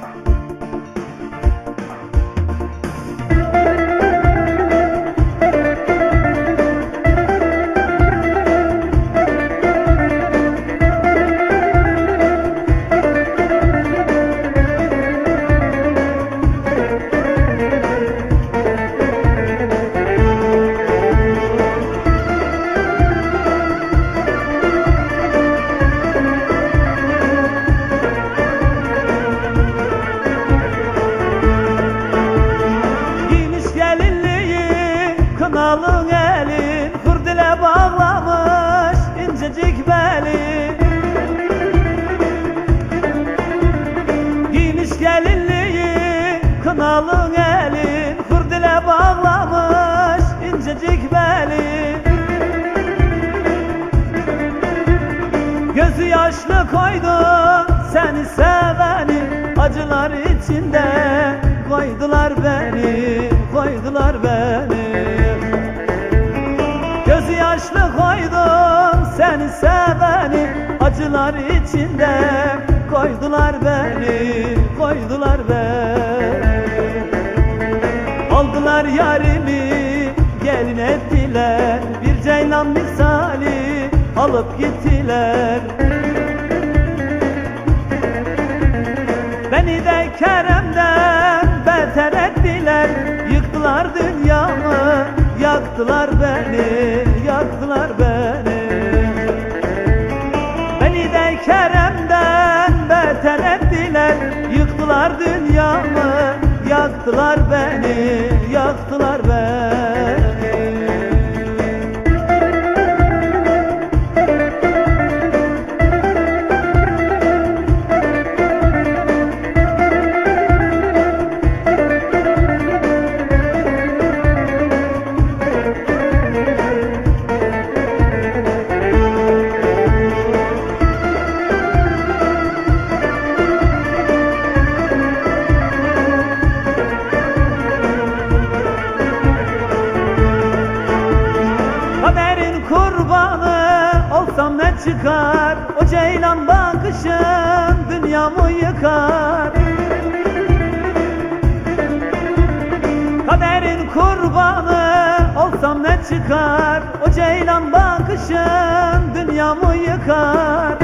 Giymiş kınalın elin Kurdile bağlamış incecik beli Giymiş gelinliği kınalın elin Kurdile bağlamış incecik beli Gözü yaşlı koydu seni seveni. Acılar içinde koydular beni Koydular beni yaşlı koydum seni seveni. Acılar içinde koydular beni Koydular beni. Aldılar yarimi gelin ettiler. Bir ceylan misali alıp gittiler. Beni de Kerem'den beter ettiler. Yıktılar dünyamı yaktılar beni Yaktılar beni Ceylan bakışın dünyamı yıkar. Kaderin kurbanı olsam ne çıkar? O ceylan bakışın dünyamı yıkar.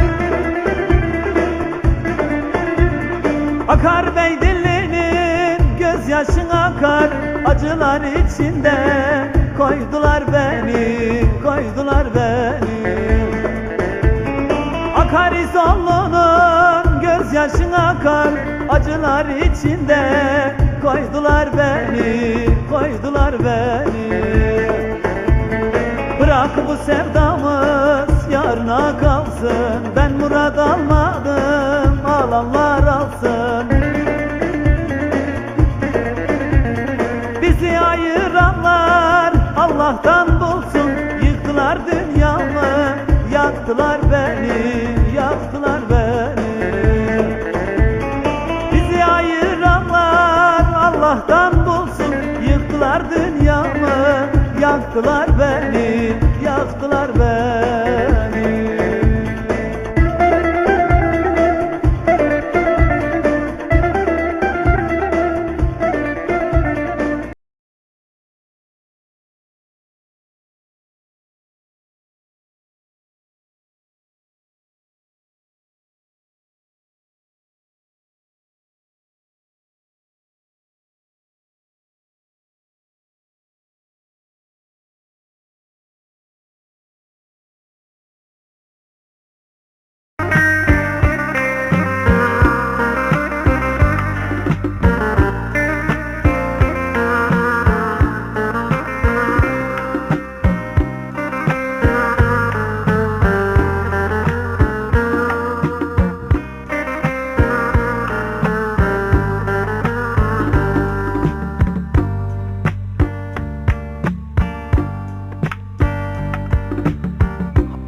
Akar bey dilinin gözyaşın akar. Acılar içinde koydular beni Koydular beni Akar İzoğlu'nun gözyaşın akar Acılar içinde. Koydular beni Koydular beni. Bırak bu sevdamız yarına kalsın. Ben murad almadım alanlar alsın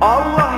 Allah'ım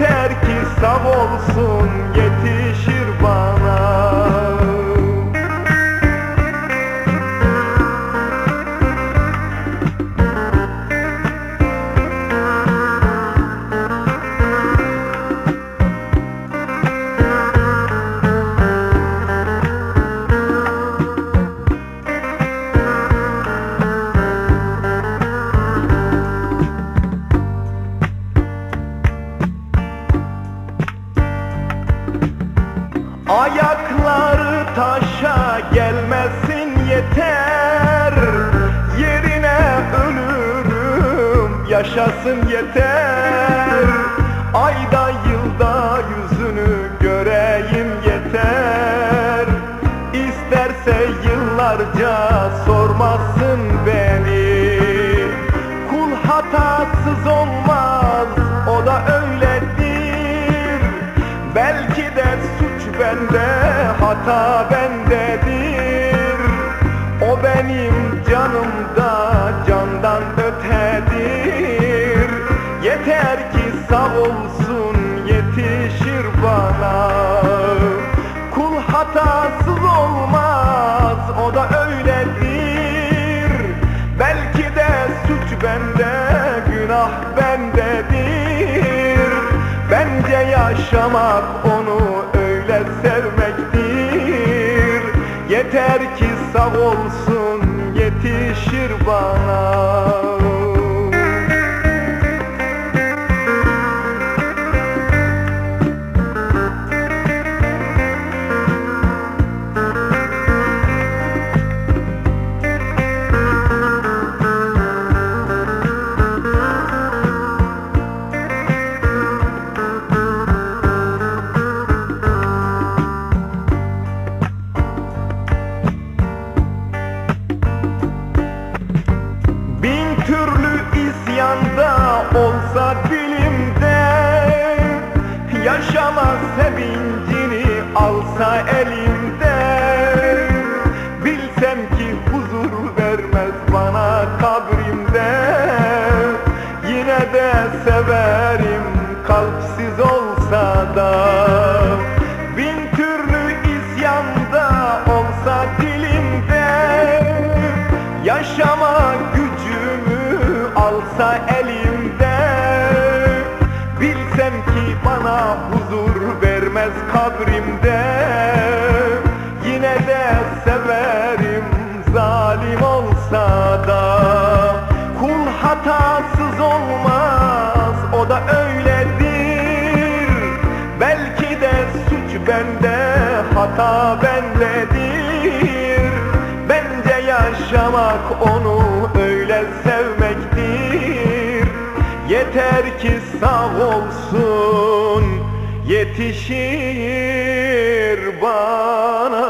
Yeter ki sağ olsun yetişir yaşasın yeter. Ayda yılda yüzünü göreyim yeter. İsterse yıllarca sormasın beni. Kul hatasız olmaz o da öyledir. Belki de suç bende hata bendedir. O benim canımda candan ötedir bende günah bendedir. Bence yaşamak onu öyle sevmektir. Yeter ki sağ olsun yetişir bana alsa elimde Bilsem ki huzur vermez bana kabrimde. Yine de severim kalpsiz olsa da. Bin türlü isyanda olsa dilimde Yaşama Herkes sağ olsun yetişir bana.